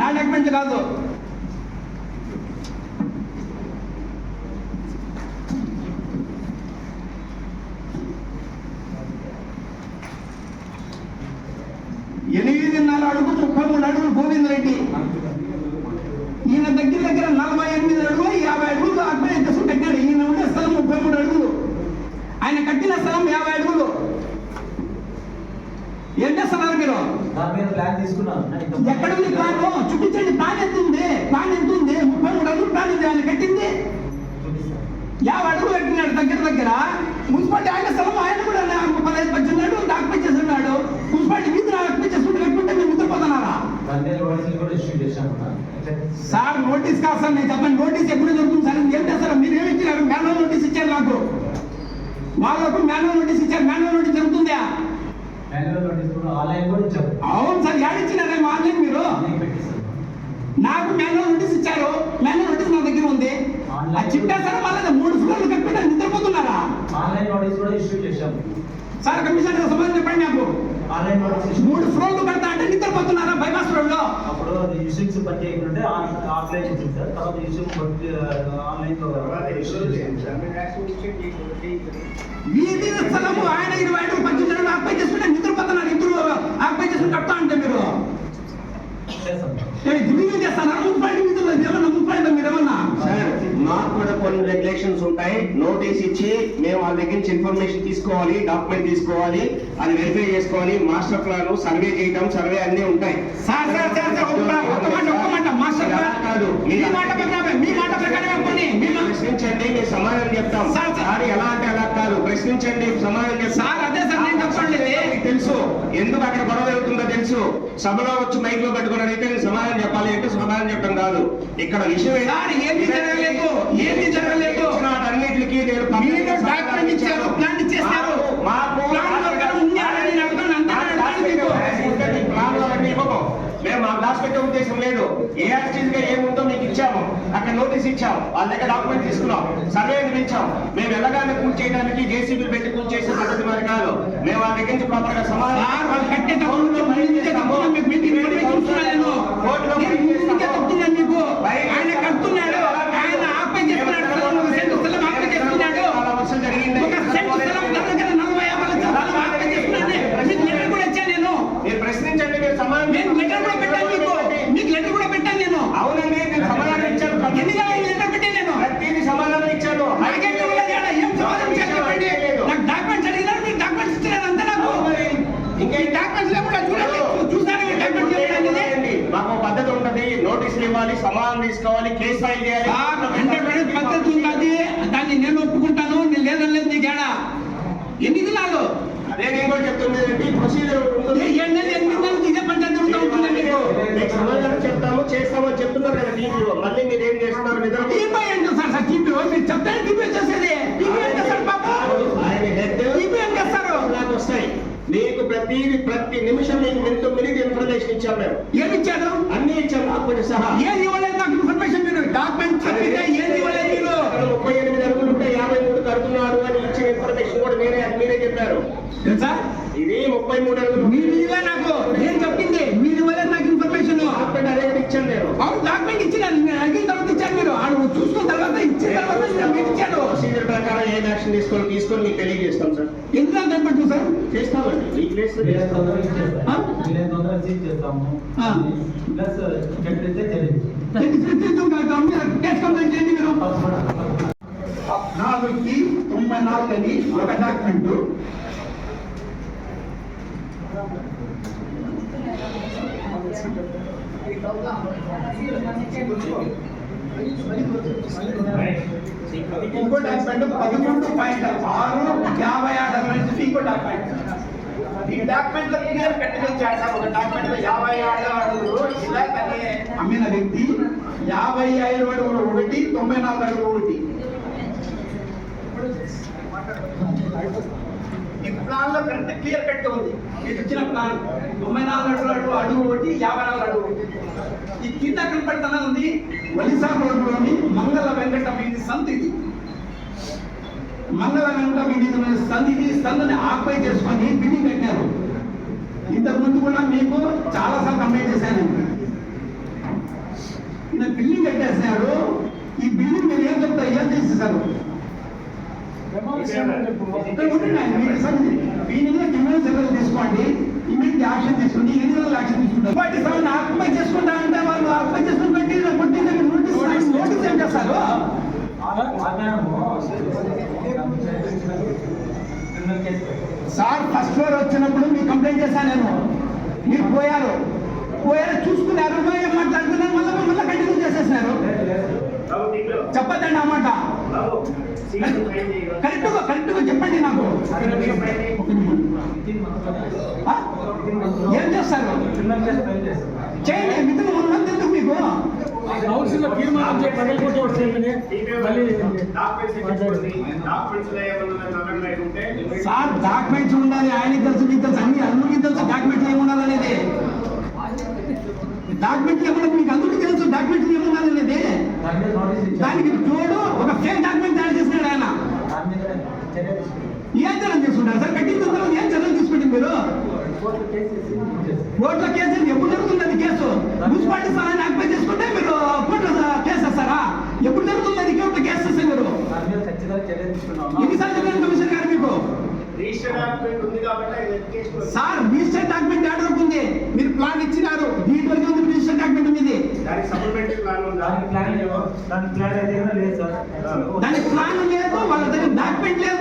నా లేక్ నుంచి కాదు. ఎనిమిదిన్నర అడుగు ముప్పై మూడు అడుగులు గోవిందరెడ్డి ఈయన దగ్గర దగ్గర నలభై ఎనిమిది అడుగులు యాభై అడుగులు అబ్బాయి ఎంతసేపు కట్టాడు ఈయన ఉండే స్థలం ముప్పై మూడు అడుగులు. ఆయన కట్టిన స్థలం యాభై అడుగులు. ఏం చేస్తున్నారు మీరు? దాని మీద ప్లాన్ తీసుకున్నాను. ఎక్కడ ఉంది ప్లాన్? చూపించండి ప్లాన్ ఎంత ఉంది? ప్లాన్ ఎంత ఉంది? ముప్పై మూడు అడుగులు ప్లాన్ ఉంది. ఆయన కట్టింది. యాభై అడుగులు కట్టినాడు దగ్గర దగ్గర. మున్సిపాలిటీ ఆయన స్థలం ఆయన కూడా పదహైదు పద్దెనిమిది అడుగులు ఆక్యుపై చేస్తున్నాడు. మున్సిపాలిటీ ఆక్యుపై చేసుకుంటే కట్టుకుంటే మీరు నిద్రపోతున్నారా? మీద సార్ నోటీస్ కాదు సార్ నేను చెప్పండి నోటీస్ ఎప్పుడు దొరుకుతుంది? సార్ ఏం చేస్తారు? మీరు ఏమి ఇచ్చినారు? మాన్యువల్ నోటీస్ ఇచ్చారు నాకు. వాళ్ళకు మాన్యువల్ నోటీస్ ఇచ్చారు. మాన్యువల్ నోటీస్ జరుగుతుందా? ఆన్లైన్ కూడా అవును సార్ ఆన్లైన్ మీరు? నాకు మాన్యువల్ నోటీస్ ఇచ్చారు. మాన్యువల్ నోటీస్ నా దగ్గర ఉంది. ఆ చిట్టేసారు వాళ్ళ మూడు ఫ్లోర్లు కట్టుకుంటే నిద్రపోతున్నారా? ఆన్లైన్ నోటీస్ కూడా ఇష్యూ చేశాము. సార్ కమిషనర్ గారు సమాధానం చెప్పండి నాకు. ఆన్లైన్ నోటీస్ మూడు ఫ్లోర్లు కడతా అంటే నిద్రపోతున్నారా? అప్పుడు ఇష్యూస్ పని చేయకుంటే ఆఫ్లైన్ ఇచ్చింది సార్. తర్వాత ఇష్యూ ఆన్లైన్లో వీధి స్థలము ఆయన ఇరవై ఐదు చేసుకుంటే ఇద్దరు ఆక్యుపై చేసుకుని కడతా అంటే మీరు? చేస్తాం ఏమి దివ్యంగా చేస్తారా? మున్సిపాలిటీ నిధులు ఏమన్నా మున్సిపాలిటీ మీరు ఏమన్నా కొన్ని రెగ్యులేషన్స్ ఉంటాయి. నోటీస్ ఇచ్చి మేము వాళ్ళ దగ్గర నుంచి ఇన్ఫర్మేషన్ తీసుకోవాలి డాక్యుమెంట్ తీసుకోవాలి అది వెరిఫై చేసుకోవాలి. మాస్టర్ ప్లాన్ సర్వే చేయడం సర్వే అన్ని ఉంటాయి. మీ మీ మీ మా- ప్రశ్నించండి మేము సమాధానం చెప్తాం. సార్, ఎలా అంటే అలా కాదు. ప్రశ్నించండి సమాధానం సార్ అదే సార్ నేను చెప్పండి. తెలుసు. ఎందుకు అక్కడ గొడవ జరుగుతుందో తెలుసు. సభలో వచ్చి మైక్లో పెట్టుకుని అడిగితే నేను సమాధానం చెప్పాలి అంటే సమాధానం చెప్పడం కాదు. ఇక్కడ విషయం ఏంటి? ఏంది జరగలేదు? ఏంది జరగలేదు? అన్నిటికి నేను డాక్యుమెంట్ ఇచ్చారు ప్లాన్ ఇచ్చేస్తారు. మాకు. మేము మాకు దాచి పెట్టే ఉద్దేశం లేదు. ఏ యాక్టివ్గా ఏముందో మీకు ఇచ్చాము. అక్కడ నోటీస్ ఇచ్చాము వాళ్ళ దగ్గర డాక్యుమెంట్ తీసుకున్నాం. సర్వే ఇచ్చాం మేము ఎలాగానే పూర్తి చేయడానికి జేసీబీ పెట్టి పూర్తి చేసే పద్ధతి మరి కాదు. మేము వాళ్ళ దగ్గర నుంచి ప్రాపర్గా సార్ వాళ్ళు కట్టేటప్పుడు నుంచి ముందు నుంచే చెప్తున్నాను మీకు మీకు ఇన్ఫర్మేషన్ ఇస్తున్నాను నేను నేను ముందు నుంచే చెప్తున్నాను మీకు ఆయన కడుతున్నాడు ఆయన ఆపై చేస్తున్నాడు స్థలం ఒక సెంటు స్థలం ఆపై చేస్తున్నాడు చాలా వర్షం జరిగింది ఒక సెంటు స్థలం దగ్గర దగ్గర నలభై యాభై లక్షల స్థలం ఆపై చేస్తున్నాడు మీకు లెటర్ కూడా ఇచ్చాను నేను మీరు ప్రశ్నించండి మీరు సమాధానం నేను లెటర్ కూడా పెట్టాను మీకు మీకు లెటర్ కూడా పెట్టాను నేను అవునండి నేను సమాధానం ఇచ్చాను ఎన్ని కావాలి లెటర్ పెట్టాను నేను ప్రతిదీ సమాధానం ఇచ్చాను నాకేం తెలియదు ఆడ ఏం సమాధానం ఇచ్చారు చెప్పండి నాకు డాక్యుమెంట్స్ అడిగినారు మీరు డాక్యుమెంట్స్ ఇచ్చినారు అంతే నాకు మరి ఇంకా ఈ డాక్యుమెంట్స్ లేకుండా చూడండి చూసారా ఈ డాక్యుమెంట్స్ లేకుండా అనేది? మాకు ఒక పద్ధతి ఉంటది నోటీసులు ఇవ్వాలి సమాధానం తీసుకోవాలి కేసు ఫైల్ చేయాలి సార్ హండ్రెడ్ పర్సెంట్ పద్ధతి ఉన్నది దాన్ని నేను ఒప్పుకుంటాను నేను లేదని లేదు నీకు ఏడా ఎన్ని దినాలు అదే నేను ప్రొసీజర్ ఉంటుంది. ఇదే పంచాయతీ మీకు? సమాధానం చెప్తాము చేస్తామని చెప్తున్నారు కదా మళ్ళీ మీరు ఏం చేస్తున్నారు నిద్ర టీపీ సార్? మీరు చెప్తే టీపీ చేసేది. టీపీ ఏం చేస్తారు పాప ఆయన హెడ్ టీపీ ఏం చేస్తారు? నాకు వస్తాయి. మీకు ప్రతి ప్రతి నిమిషం మీకు ఎంతో మినిట్ ఇన్ఫర్మేషన్ ఇచ్చాం మేము. ఏమి ఇచ్చారు? అన్ని ఇచ్చాం. నాకు సహా. ఏది ఇవ్వలేదు నాకు ఇన్ఫర్మేషన్ మీరు డాక్యుమెంట్ చెప్పితే ఏది ఇవ్వలేదు మీరు అక్కడ ముప్పై ఎనిమిది అడుగులు ఉంటే యాభై మూడు కడుతున్నారు అని ఇచ్చిన ఇన్ఫర్మేషన్ కూడా నేనే మీరే చెప్పారు తెలుసా? ఇది ముప్పై మూడు అడుగులు మీరు నాకు? నేను చెప్పింది. మీరు ఇవ్వలేదు నాకు ఇన్ఫర్మేషన్ డాక్యుమెంట్ అదే ఇచ్చాను నేను. అవును డాక్యుమెంట్ ఇచ్చినాను నేను అడిగిన తర్వాత ఇచ్చాను మీరు. ఆడు చూసుకున్న తర్వాత ఇచ్చిన తర్వాత ఇచ్చాను ప్రొసీజర్ ప్రకారం ఏం యాక్షన్ తీసుకోవాలి తీసుకొని మీకు తెలియజేస్తాం సార్ ఎందుకు చెప్పండి సార్ చేస్తామండి. ఈ ప్లేస్ చేస్తాము. ప్లస్ ఎక్కడైతే తెలియదు తొంభై నాలుగు అని ఒక డాక్యుమెంట్ ఇంకో డాక్యుమెంట్ పదమూడు పాయింట్ ఆరు యాభై ఆరు నుంచి ఇంకో డాక్యుమెంట్ ఈ డాక్యుమెంట్లో క్లియర్ కట్టించాడు సార్ ఒక డాక్యుమెంట్లో యాభై ఆరు అడుగులు ఇలా తనే అమ్మిన వ్యక్తి యాభై ఐదు అడుగులు ఒకటి తొంభై నాలుగు అడుగులు ఒకటి ఈ ప్లాన్లో కరెక్ట్ క్లియర్ కట్ ఉంది. ఇది ఇచ్చిన ప్లాన్. తొంభై నాలుగు అడుగులు అడుగు అడుగు ఒకటి యాభై నాలుగు అడుగు ఒకటి. ఈ కింద కనపడుతున్న ఉంది ఒలిసా రోడ్లోని మంగళ వెంకట వీధి సంత్ ఇది మంగళ వెంకట వీధి సంత్ ఇది సందుని ఆక్పై చేసుకొని బిల్డింగ్ కట్టారు ఇంతకుముందు కూడా మీకు చాలా సార్లు కంప్లైంట్ చేశాను. బిల్డింగ్ కట్టేసినారు. ఈ బిల్డింగ్ మీరు ఏం చెప్తా ఏం చేసేసారు ఇక్కడ ఉండండి ఆయన, మీకు సంగతి. దీని మీద క్రిమినల్ చర్యలు తీసుకోండి ఇమీడియట్ యాక్షన్ తీసుకోండి ఎన్ని యాక్షన్ తీసుకుంటారు వాటి సమయం ఆక్యుపై చేసుకుంటా అంటే వాళ్ళు చేసుకుని పెట్టి నోటీస్ నోటీస్ ఏం చేస్తారు. సార్ ఫస్ట్ ఫ్లోర్ వచ్చినప్పుడు మీకు కంప్లైంట్ చేశాను నేను. మీరు పోయారు. పోయారు చూసుకున్నారు. ఏం మాట్లాడుతున్నారు? మళ్ళీ మళ్ళీ కంటిన్యూ చేసేసినారు. చెప్పదండి ఆ మాట. కరెక్ట్గా కరెక్ట్గా చెప్పండి నాకు? ఏం చేస్తారు. చేయండి మిత్రులు వన్ మంత్ ఎందుకు మీకు కౌన్సిల్ తీర్మానం సార్ డాక్యుమెంట్స్ ఉండాలి ఆయనకి తెలుసు మీకు తెలుసు అన్ని అందరికీ తెలుసు డాక్యుమెంట్స్ ఏమి ఉండాలనేది డాక్యుమెంట్స్ ఏమన్నా మీకు అందరికీ తెలుసు డాక్యుమెంట్స్ ఏమి ఉండాలనేది దాని మీద నోటీస్ ఇచ్చారు. దానికి తోడు ఒక ఫేక్ డాక్యుమెంట్ తయారు చేసినాడు ఆయన దాని మీద చర్య తీసుకున్నారు. ఏం చర్యలు తీసుకుంటారు సార్ కట్టిన తర్వాత ఏం చర్యలు తీసుకుంటారు మీరు కోర్టు కేసు వేసి ఇచ్చేస్తారు. కోర్టులో కేసు? ఎప్పుడు జరుగుతుంది అది కేసు? మున్సిపాలిటీ స్థలాన్ని ఆక్యుపై చేసుకుంటే మీరు కోర్టులో కేసు వేస్తారా? ఎప్పుడు జరుగుతుంది అది కోర్టులో కేసు వేస్తే మీరు? ఎన్నిసార్లు చెప్పాను కమిషనర్ గారు మీకు? సార్ రిజిస్టర్ డాక్యుమెంట్ ఆర్డర్ ఉంది. మీరు ప్లాన్ ఇచ్చినారు. దీంట్లో ఉంది రిజిస్టర్ డాక్యుమెంట్ మీది. దానికి ప్లాన్ లేవు. దానికి ప్లాన్ అయితే కూడా లేదు సార్. దానికి ప్లాన్ లేదు వాళ్ళ దగ్గర డాక్యుమెంట్ లేదు.